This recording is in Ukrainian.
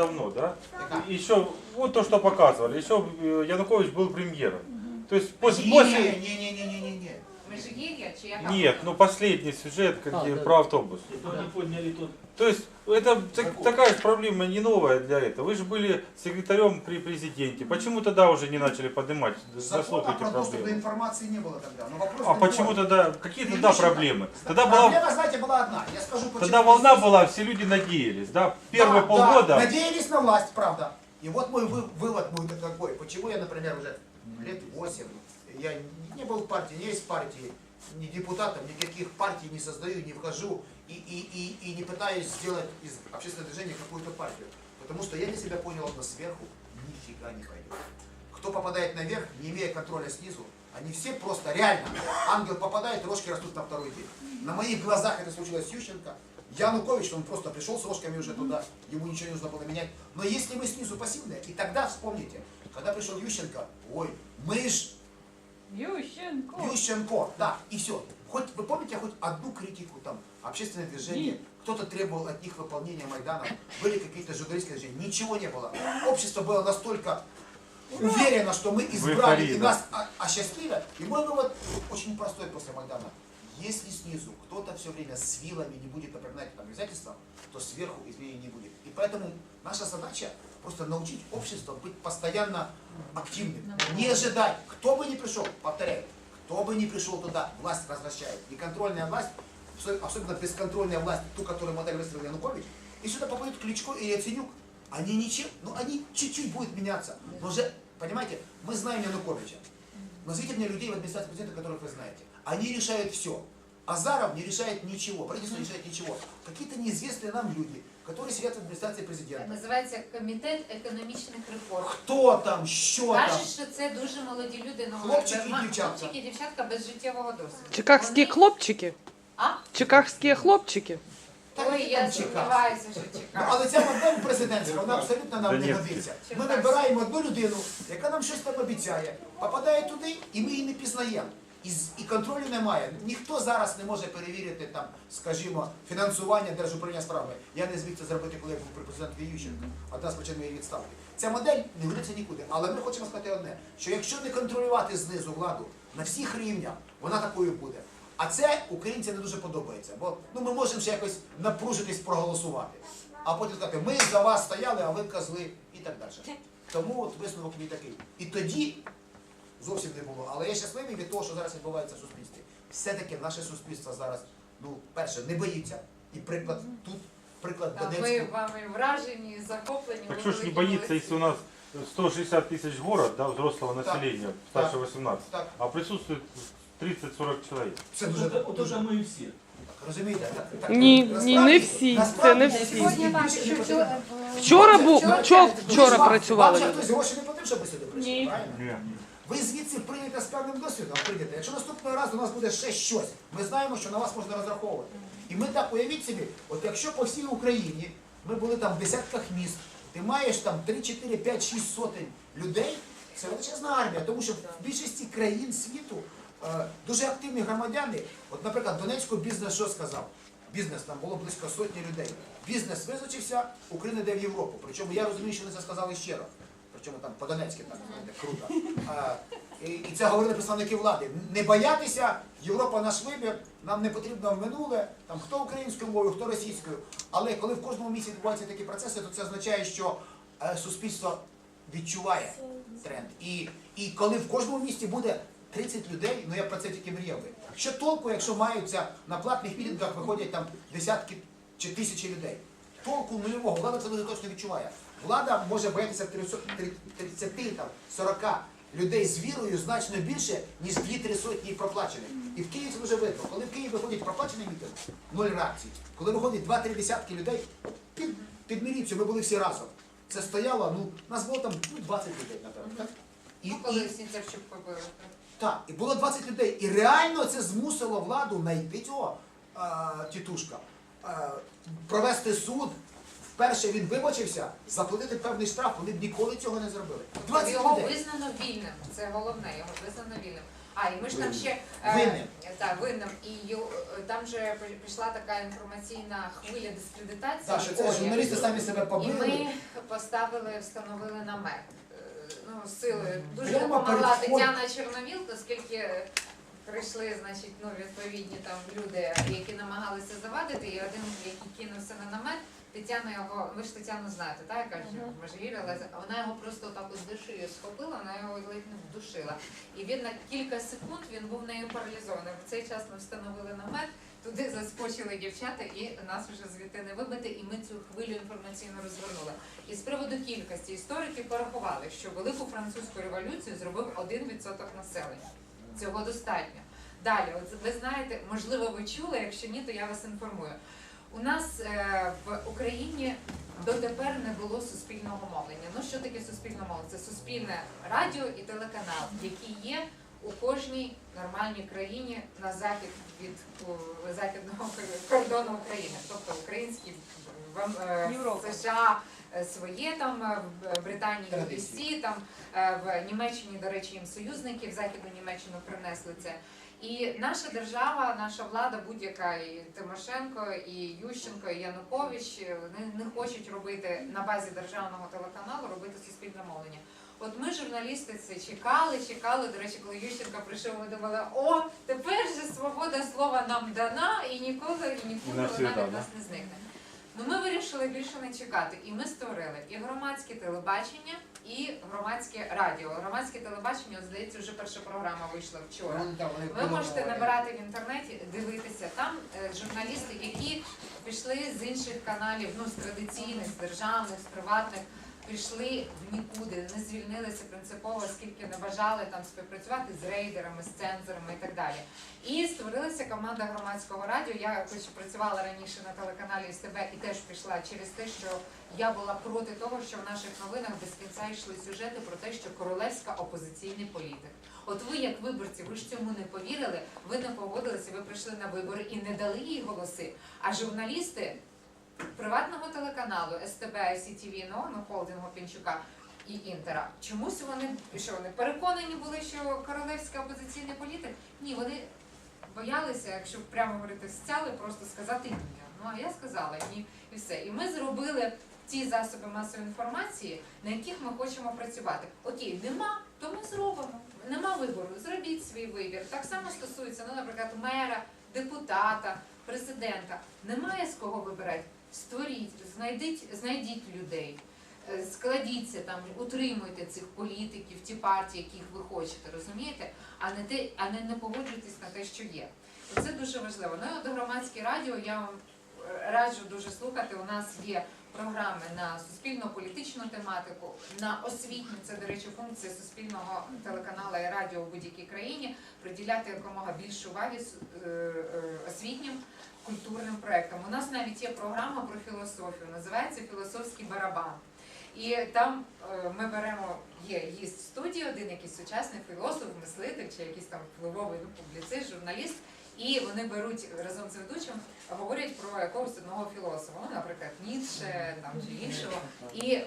давно, да? Яка? Еще, вот то, что показывали, еще э, Янукович был премьером. То есть после... Ні, после... ні, ні, ні, ні, ні, Нет, ну последний сюжет как А, и да. про автобус. То не подняли тот. То есть это так- такая же проблема не новая для этого. Вы же были секретарем при президенте. Почему тогда уже не начали поднимать заслуг Закона эти про доступ до проблемы? информации не было тогда. Но вопрос А другой. почему тогда, какие тогда проблемы? Тогда была, Проблема, знаете, была одна. Я скажу, почему. тогда волна была, все люди надеялись, да? Первые Да, полгода. да, надеялись на власть, правда. И вот мой вы- вывод мой такой. Почему я, например, уже лет 8, я не был в партии, не есть партии, ни депутатом, никаких партий не создаю, не вхожу и, и, и, и не пытаюсь сделать из общественного движения какую-то партию. Потому что я для себя понял одно сверху, нифига не пойдет. Кто попадает наверх, не имея контроля снизу, они все просто реально. Ангел попадает, рожки растут на второй день. На моих глазах это случилось с Ющенко. Янукович, он просто пришел с рожками уже туда, ему ничего не нужно было менять. Но если мы снизу пассивные, и тогда вспомните, когда пришел Ющенко, ой, мы ж Ющенко. Ющенко, да, и все. Хоть, вы помните хоть одну критику там, общественное движение, кто-то требовал от них выполнения Майдана, были какие-то журналистские движения, ничего не было. Общество было настолько уверено, что мы избрали и нас осчастливят. И мой вывод очень простой после Майдана. Если снизу кто-то все время с вилами не будет напоминать обязательства, то сверху изменений не будет. И поэтому наша задача просто научить общество быть постоянно активным. Не ожидать, кто бы ни пришел, повторяю, кто бы ни пришел туда, власть возвращает. И контрольная власть, осо- особенно бесконтрольная власть, ту, которую модель выстроил Янукович, и сюда попадет Кличко и Яценюк, они ничем, ну они чуть-чуть будут меняться. Но же, понимаете, мы знаем Януковича. Назовите мне людей в администрации президента, которых вы знаете. Они решают все. Азаров не решает ничего, правительство не решает ничего. Какие-то неизвестные нам люди, которые сидят в администрации президента. Називається комітет економічних реформ. Хто там, що там? Кажуть, що це дуже молоді люди, ну Хлопчики і ма- дівчатка. хлопчики і дівчатка без життєвого досвіду. Чикагські Вони- хлопчики. А? Чикагські хлопчики. Та Ой, які я там чекати? сумніваюся, що Ну, чекаю. але ця модель президентська, вона абсолютно нам не годиться. Ми вибираємо одну людину, яка нам щось там обіцяє, попадає туди, і ми її не пізнаємо. І, і контролю немає. Ніхто зараз не може перевірити там, скажімо, фінансування держуправління справами. Я не зміг це зробити, коли я був при президентові одна з причин моєї відставки. Ця модель не годиться нікуди. Але ми хочемо сказати одне, що якщо не контролювати знизу владу на всіх рівнях, вона такою буде. А це українцям не дуже подобається, бо ну ми можемо ще якось напружитись проголосувати, а потім сказати, ми за вас стояли, а ви козли і так далі. Тому от висновок мій такий. І тоді зовсім не було. Але я щасливий від того, що зараз відбувається в суспільстві. Все-таки наше суспільство зараз, ну, перше, не боїться. І приклад тут, приклад Та Ми Донецьку. вами вражені, захоплені. Так ви что ж не великі боится, молодці. если у нас 160 тысяч город, да, взрослого Так, населения, старше 18, Так, а присутствует 30-40 человек. це Вот дуже, это- Вот дуже это мы и все. розумієте? Так, так, Ні, ні, насправді- не всі, насправді це не більше всі. Сьогодні не так, потрібно. що вчора... Вчора був, Вчора- вчора, Ну, вчора вам- працювали Вам же люди. хтось гроші не платив, щоб ви сюди прийшли, Ні. правильно? Нет. Ви звідси прийдете з певним досвідом, прийдете. Якщо наступного разу у нас буде ще щось, ми знаємо, що на вас можна розраховувати. І ми так уявіть собі, от якщо по всій Україні ми були там в десятках міст, ти маєш там 3, 4, 5, 6 сотень людей, це величезна армія, тому що в більшості країн світу е, дуже активні громадяни. От, наприклад, Донецьку бізнес що сказав? Бізнес там було близько сотні людей. Бізнес визначився, Україна йде в Європу. Причому я розумію, що вони це сказали щиро. Причому там по-донецьки знаєте, круто. А, і, і це говорили представники влади. Не боятися, Європа наш вибір, нам не потрібно в минуле, там хто українською мовою, хто російською. Але коли в кожному місці відбуваються такі процеси, то це означає, що е, суспільство відчуває тренд. І, і коли в кожному місті буде 30 людей, ну я про це тільки мріяв. Що толку, якщо маються на платних мітингах виходять там десятки чи тисячі людей? Толку нульового, влада це дуже точно відчуває. Влада може боятися 300 30, там, 40 людей з вірою значно більше, ніж 2-3 сотні проплачених. І в Києві це дуже видно. Коли в Києві виходить проплачений мітинг, нуль реакцій. Коли виходить 2-3 десятки людей, під, під міліцію, ми були всі разом. Це стояло, ну, нас було там ну, 20 людей, напевно. так? І, Ну, і, коли Сінцевчук побили. так, і було 20 людей. І реально це змусило владу знайти цього е, тітушка, е, провести суд. Вперше він вибачився, заплатити певний штраф, вони б ніколи цього не зробили. 20 Його людей. визнано вільним. Це головне, його визнано вільним. А, і ми ж там ще е, Винним. Винним. І ю- там же прийшла така інформаційна хвиля дискредитації. Так, що це Ой, журналісти самі себе І побили. ми поставили, встановили намет. Е, Ну, силою дуже Прямо допомогла перед входом. Тетяна Чорновіл, оскільки прийшли, значить, ну, відповідні там люди, які намагалися завадити, і один, який кинувся на намет, Тетяна його, ви ж Тетяну знаєте, так? Я кажу, ми ж вірили, вона його просто так от за схопила, вона його ледь не вдушила. І він на кілька секунд він був нею паралізований. В цей час ми встановили намет, туди заскочили дівчата, і нас вже звідти не вибити, і ми цю хвилю інформаційно розвернули. І з приводу кількості історики порахували, що велику французьку революцію зробив 1% населення. Цього достатньо. Далі, от ви знаєте, можливо, ви чули, якщо ні, то я вас інформую. У нас е, в Україні дотепер не було суспільного мовлення. Ну що таке суспільне мовлення? Це суспільне радіо і телеканал, які є у кожній нормальній країні на захід від західного кордону України, тобто українські в е, США е, своє там в Британії Традиції. BBC, там в Німеччині, до речі, їм союзники в Західну Німеччину принесли це. І наша держава, наша влада, будь-яка і Тимошенко, і Ющенко, і Янукович, е, вони не хочуть робити на базі державного телеканалу робити суспільне мовлення. От ми, журналісти, це чекали, чекали. До речі, коли Ющенко прийшов, ми думали, о, тепер же свобода слова нам дана і ніколи і ніколи вона від нас не зникне. Ну ми вирішили більше не чекати, і ми створили і громадське телебачення, і громадське радіо. Громадське телебачення, от, здається, вже перша програма вийшла вчора. Вони Ви можете набирати в інтернеті, дивитися. Там е, журналісти, які пішли з інших каналів, ну з традиційних, з державних, з приватних, пішли в нікуди, не звільнилися принципово, оскільки не бажали там співпрацювати з рейдерами, з цензорами і так далі. І створилася команда громадського радіо. Я хоч працювала раніше на телеканалі СТБ і теж пішла через те, що я була проти того, що в наших новинах без кінця йшли сюжети про те, що королевська опозиційний політик. От ви, як виборці, ви ж цьому не повірили, ви не погодилися, ви прийшли на вибори і не дали їй голоси. А журналісти приватного телеканалу СТБ, ICTV, ну, ну, холдингу Пінчука і Інтера. Чомусь вони що вони переконані були, що королевська опозиційний політик? Ні, вони боялися, якщо прямо говорити, стяли, просто сказати ні. Ну а я сказала ні, і все. І ми зробили ті засоби масової інформації, на яких ми хочемо працювати. Окей, нема, то ми зробимо. Нема вибору, зробіть свій вибір. Так само стосується, ну, наприклад, мера, депутата, президента. Немає з кого вибирати. Створіть, знайдіть, знайдіть людей. Е, Складіться там, утримуйте цих політиків, ті партії, яких ви хочете, розумієте? А не те, а не, не погоджуйтесь на те, що є. І Це дуже важливо. Ну і от громадське радіо я вам е, раджу дуже слухати. У нас є програми на суспільно-політичну тематику, на освітню. Це, до речі, функція суспільного телеканалу і радіо у будь-якій країні приділяти якомога більше уваги е, е, освітнім культурним проектам. У нас навіть є програма про філософію, називається Філософський барабан. І там е, ми беремо, є гість студії, один якийсь сучасний філософ, мислитель чи якийсь там впливовий ну, публіцист, журналіст, і вони беруть разом з ведучим, говорять про якогось одного філософа, ну, наприклад, Ніцше там чи іншого. І